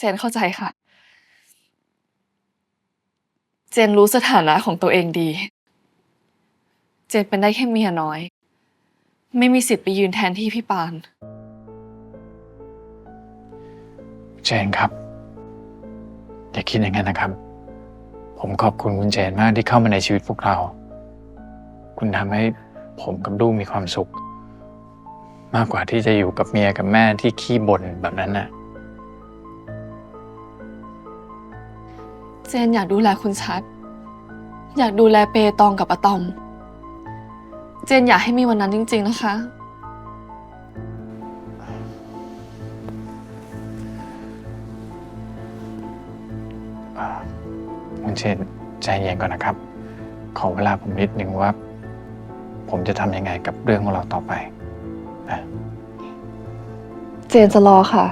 เจนเข้าใจค่ะ เจนรู้สถานะของตัวเองดี เจนเป็นได้แค่เมียน้อย ไม่มีสิทธิ์ไปยืนแทนที่พี่ปาน เจนครับ อย่าคิดอย่างนั้นนะครับ ผมขอบคุณคุณเจนมากที่เข้ามาในชีวิตพวกเรา คุณทำให้ผมกับลูกมีความสุข มากกว่าที่จะอยู่กับเมียกับแม่ที่ขี้บ่นแบบนั้นน่ะ เจนอยากดูแลคุณชัด อยากดูแลเปตองกับอะตอม เจนอยากให้มีวันนั้นจริง ๆ นะคะ คุณเชนใจเย็นก่อนนะครับ ขอเวลาผมนิดนึงว่า ผมจะทำยังไงกับเรื่องของเราต่อไปนะ เจนจะรอค่ะ